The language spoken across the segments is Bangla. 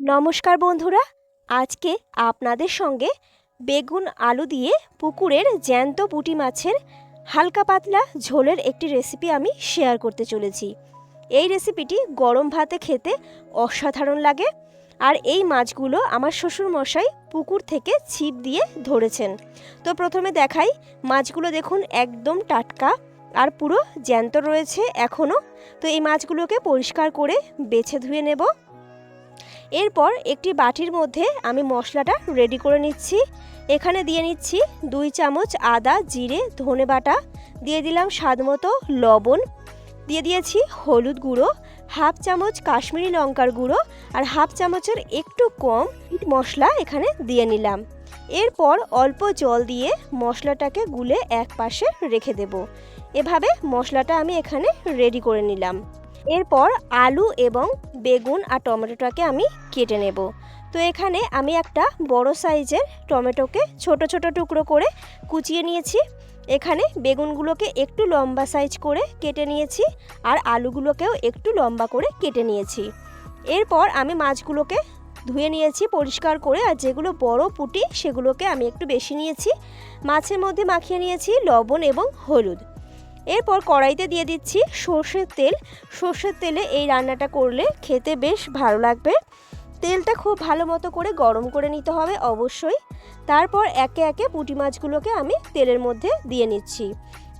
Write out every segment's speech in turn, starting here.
নমস্কার বন্ধুরা, আজকে আপনাদের সঙ্গে বেগুন আলু দিয়ে পুকুরের জ্যান্ত পুঁটি মাছের হালকা পাতলা ঝোলের একটি রেসিপি আমি শেয়ার করতে চলেছি। এই রেসিপিটি গরম ভাতে খেতে অসাধারণ লাগে আর এই মাছগুলো আমার শ্বশুর মশাই পুকুর থেকে ছিপ দিয়ে ধরেছেন। তো প্রথমে দেখাই, মাছগুলো দেখুন একদম টাটকা আর পুরো জ্যান্ত রয়েছে এখনও তো এই মাছগুলোকে পরিষ্কার করে বেছে ধুয়ে নেব। এরপর একটি বাটির মধ্যে আমি মশলাটা রেডি করে নিচ্ছি। এখানে দিয়ে নিচ্ছি দুই চামচ আদা, জিরে, ধনে বাটা, দিয়ে দিলাম স্বাদমতো লবণ। দিয়ে দিয়েছি হলুদ গুঁড়ো, হাফ চামচ কাশ্মীরি লঙ্কার গুঁড়ো আর হাফ চামচের একটু কম মশলা এখানে দিয়ে নিলাম। এরপর অল্প জল দিয়ে মশলাটাকে গুলে এক পাশে রেখে দেব। এভাবে মশলাটা আমি এখানে রেডি করে নিলাম। এরপর আলু এবং বেগুন আর টমেটোটাকে আমি কেটে নেব। তো এখানে আমি একটা বড় সাইজের টমেটোকে ছোট ছোট টুকরো করে কুচিয়ে নিয়েছি। এখানে বেগুনগুলোকে একটু লম্বা সাইজ করে কেটে নিয়েছি আর আলুগুলোকেও একটু লম্বা করে কেটে নিয়েছি। এরপর আমি মাছগুলোকে ধুয়ে নিয়েছি পরিষ্কার করে আর যেগুলো বড় পুঁটি সেগুলোকে আমি একটু বেশি নিয়েছি। মাছের মধ্যে মাখিয়ে নিয়েছি লবণ এবং হলুদ। এরপর কড়াইতে দিয়ে দিচ্ছি সর্ষের তেল। সর্ষের তেলে এই রান্নাটা করলে খেতে বেশ ভালো লাগবে। তেলটা খুব ভালো মতো করে গরম করে নিতে হবে অবশ্যই। তারপর একে একে পুঁটি মাছগুলোকে আমি তেলের মধ্যে দিয়ে নিচ্ছি।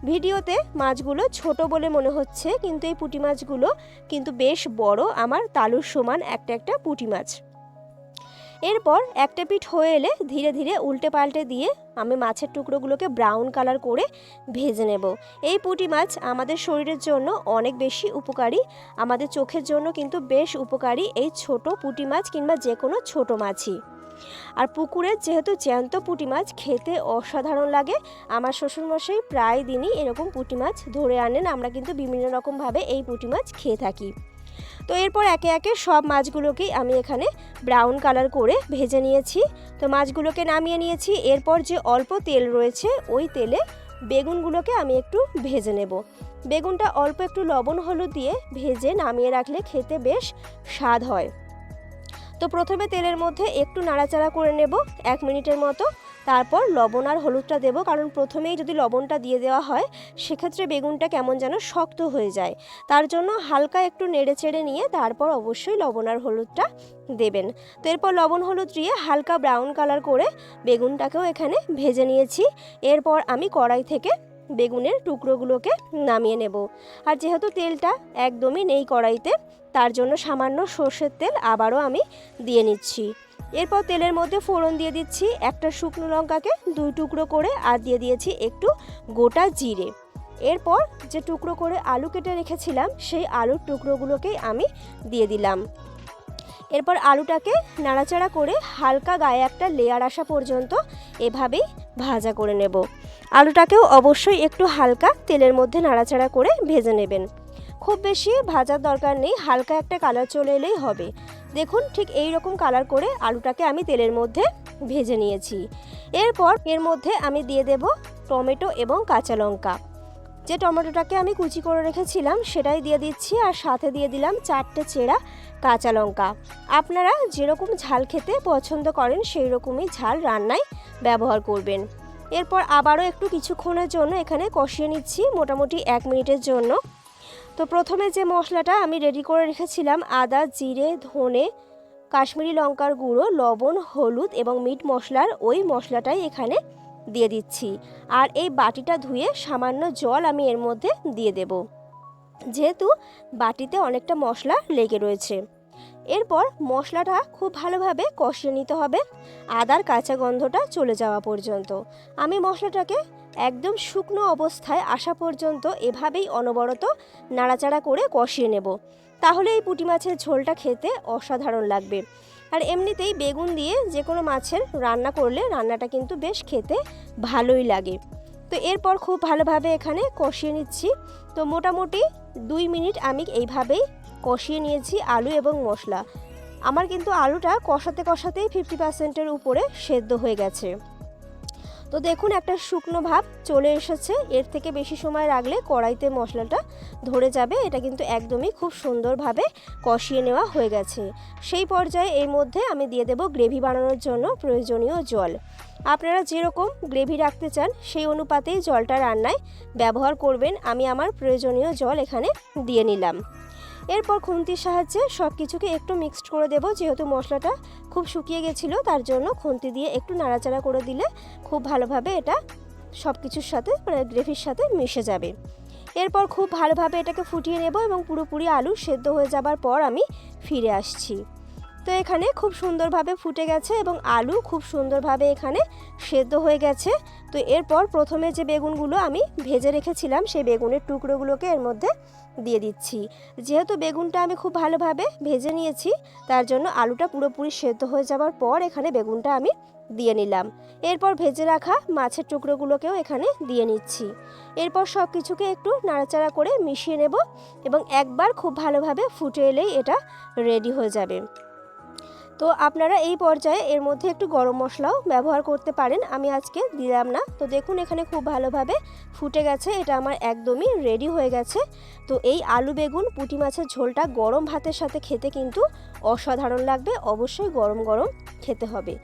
ভিডিওতে মাছগুলো ছোট বলে মনে হচ্ছে, কিন্তু এই পুঁটি মাছগুলো কিন্তু বেশ বড়। আমার তালুর সমান একটা একটা পুঁটি মাছ। এরপর একটা পিঠ হয়ে এলে ধীরে ধীরে উল্টে পাল্টে দিয়ে আমি মাছের টুকরোগুলোকে ব্রাউন কালার করে ভেজে নেব। এই পুঁটি মাছ আমাদের শরীরের জন্য অনেক বেশি উপকারী। আমাদের চোখের জন্য কিন্তু বেশ উপকারী এই ছোট পুঁটি মাছ কিংবা যে কোনো ছোট মাছই। আর পুকুরের যেহেতু জ্যান্ত পুঁটি মাছ খেতে অসাধারণ লাগে, আমার শ্বশুরমশাই প্রায় দিনই এরকম পুঁটি মাছ ধরে আনেন। আমরা কিন্তু বিভিন্ন রকমভাবে এই পুঁটি মাছ খেয়ে থাকি। তো এরপর একে একে সব মাছগুলোকেই আমি এখানে ব্রাউন কালার করে ভেজে নিয়েছি। তো মাছগুলোকে নামিয়ে নিয়েছি। এরপর যে অল্প তেল রয়েছে, ওই তেলে বেগুনগুলোকে আমি একটু ভেজে নেব। বেগুনটা অল্প একটু লবণ হলুদ দিয়ে ভেজে নামিয়ে রাখলে খেতে বেশ স্বাদ হয়। তো প্রথমে তেলের মধ্যে একটু নাড়াচাড়া করে নেব, এক মিনিটের মতো। তারপর লবণ আর হলুদটা দেব, কারণ প্রথমেই যদি লবণটা দিয়ে দেওয়া হয়, সেক্ষেত্রে বেগুনটা কেমন যেন শক্ত হয়ে যায়। তার জন্য হালকা একটু নেড়ে চেড়ে নিয়ে তারপর অবশ্যই লবণ আর হলুদটা দেবেন। তো এরপর লবণ হলুদ দিয়ে হালকা ব্রাউন কালার করে বেগুনটাকেও এখানে ভেজে নিয়েছি। এরপর আমি কড়াই থেকে বেগুনের টুকরোগুলোকে নামিয়ে নেব। আর যেহেতু তেলটা একদমই নেই কড়াইতে, তার জন্য সামান্য সর্ষের তেল আবারও আমি দিয়ে নিচ্ছি। এরপর তেলের মধ্যে ফোড়ন দিয়ে দিচ্ছি একটা শুকনো লঙ্কাকে দুই টুকরো করে, আর দিয়ে দিয়েছি একটু গোটা জিরে। এরপর যে টুকরো করে আলু কেটে রেখেছিলাম, সেই আলুর টুকরোগুলোকেই আমি দিয়ে দিলাম। এরপর আলুটাকে নাড়াচাড়া করে হালকা গায়ে একটা লেয়ার আসা পর্যন্ত এভাবেই ভাজা করে নেব। আলুটাকেও অবশ্যই একটু হালকা তেলের মধ্যে নাড়াচাড়া করে ভেজে নেবেন। খুব বেশি ভাজার দরকার নেই, হালকা একটা কালার চলে এলেই হবে। দেখুন, ঠিক এই রকম কালার করে আলুটাকে আমি তেলের মধ্যে ভেজে নিয়েছি। এরপর এর মধ্যে আমি দিয়ে দেব টমেটো এবং কাঁচা লঙ্কা। যে টমেটোটাকে আমি কুচি করে রেখেছিলাম, সেটাই দিয়ে দিচ্ছি আর সাথে দিয়ে দিলাম চারটে চেরা কাঁচা লঙ্কা। আপনারা যেরকম ঝাল খেতে পছন্দ করেন সেই রকমই ঝাল রান্নায় ব্যবহার করবেন। এরপর আবারও একটু কিছুক্ষণের জন্য এখানে কষিয়ে নিচ্ছি, মোটামুটি এক মিনিটের জন্য। তো প্রথমে যে মশলাটা আমি রেডি করে রেখেছিলাম, আদা, জিরে, ধনে, কাশ্মীরি লঙ্কার গুঁড়ো, লবণ, হলুদ এবং মিট মশলার ওই মশলাটাই এখানে দিয়ে দিচ্ছি। আর এই বাটিটা ধুয়ে সামান্য জল আমি এর মধ্যে দিয়ে দেব। যেহেতু বাটিতে অনেকটা মশলা লেগে রয়েছে। এরপর মশলাটা খুব ভালোভাবে কষিয়ে নিতে হবে। আদার কাঁচা গন্ধটা চলে যাওয়া পর্যন্ত। আমি মশলাটাকে একদম শুকনো অবস্থায় আসা পর্যন্ত এভাবেই অনবরত নাড়াচাড়া করে কষিয়ে নেব। তাহলে এই পুঁটি মাছের ঝোলটা খেতে অসাধারণ লাগবে। আর এমনিতেই বেগুন দিয়ে যে কোনো মাছের রান্না করলে রান্নাটা কিন্তু বেশ খেতে ভালোই লাগে। তো এরপর খুব ভালোভাবে এখানে কষিয়ে নিচ্ছি। তো মোটামুটি দুই মিনিট আমি এইভাবেই কষিয়ে নিয়েছি আলু এবং মশলা। আমার কিন্তু আলুটা কষাতে কষাতেই ফিফটি পার্সেন্টের উপরে সেদ্ধ হয়ে গেছে। তো দেখুন, একটা শুকনো ভাব চলে এসেছে। এর থেকে বেশি সময় রাখলে কড়াইতে মশলাটা ধরে যাবে। এটা কিন্তু একদমই খুব সুন্দরভাবে কষিয়ে নেওয়া হয়ে গেছে। সেই পর্যায়ে এর মধ্যে আমি দিয়ে দেব গ্রেভি বানানোর জন্য প্রয়োজনীয় জল। আপনারা যেরকম গ্রেভি রাখতে চান, সেই অনুপাতেই জলটা রান্নায় ব্যবহার করবেন। আমি আমার প্রয়োজনীয় জল এখানে দিয়ে নিলাম। এরপর খুন্তির সাহায্যে সব কিছুকে একটু মিক্সড করে দেব, যেহেতু মশলাটা খুব শুকিয়ে গেছিল, তার জন্য খুন্তি দিয়ে একটু নাড়াচাড়া করে দিলে খুব ভালোভাবে এটা সব কিছুর সাথে মানে গ্রেভির সাথে মিশে যাবে। এরপর খুব ভালোভাবে এটাকে ফুটিয়ে নেব এবং পুরোপুরি আলু সেদ্ধ হয়ে যাবার পর আমি ফিরে আসছি। তো এখানে খুব সুন্দরভাবে ফুটে গেছে এবং আলু খুব সুন্দরভাবে এখানে সেদ্ধ হয়ে গেছে। তো এরপর প্রথমে যে বেগুনগুলো আমি ভেজে রেখেছিলাম, সেই বেগুনের টুকরোগুলোকে এর মধ্যে দিয়ে দিচ্ছি। যেহেতু বেগুনটা আমি খুব ভালোভাবে ভেজে নিয়েছি, তার জন্য আলুটা পুরোপুরি সেদ্ধ হয়ে যাওয়ার পর এখানে বেগুনটা আমি দিয়ে নিলাম। এরপর ভেজে রাখা মাছের টুকরোগুলোকেও এখানে দিয়ে নিচ্ছি। এরপর সব কিছুকে একটু নাড়াচাড়া করে মিশিয়ে নেব এবং একবার খুব ভালোভাবে ফুটে এলেই এটা রেডি হয়ে যাবে। তো আপনারা এই পর্যায়ে এর মধ্যে একটু গরম মশলাও ব্যবহার করতে পারেন। আমি আজকে দিলাম না। তো দেখুন, এখানে খুব ভালোভাবে ফুটে গেছে। এটা আমার একদমই রেডি হয়ে গেছে। তো এই আলু বেগুন, পুঁটি মাছের ঝোলটা গরম ভাতের সাথে খেতে কিন্তু অসাধারণ লাগবে, অবশ্যই গরম গরম খেতে হবে।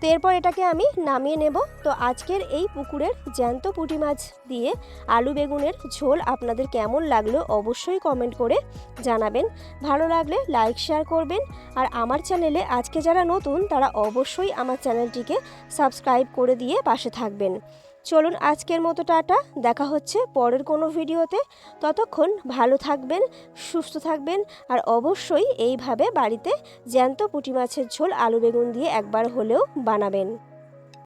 তো এরপর এটাকে আমি নামিয়ে নেব। তো আজকের এই পুকুরের জ্যান্ত পুঁটি মাছ দিয়ে আলু বেগুনের ঝোল আপনাদের কেমন লাগল অবশ্যই কমেন্ট করে জানাবেন। ভালো লাগলে লাইক, শেয়ার করবেন। আর আমার চ্যানেলে আজকে যারা নতুন, তারা অবশ্যই আমার চ্যানেলটিকে সাবস্ক্রাইব করে দিয়ে পাশে থাকবেন। চলুন আজকের মতো টাটা, দেখা হচ্ছে পরের কোনো ভিডিওতে। ততক্ষণ ভালো থাকবেন, সুস্থ থাকবেন, আর অবশ্যই এইভাবে বাড়িতে জ্যান্ত পুঁটি মাছের ঝোল, আলু বেগুন দিয়ে একবার হলেও বানাবেন।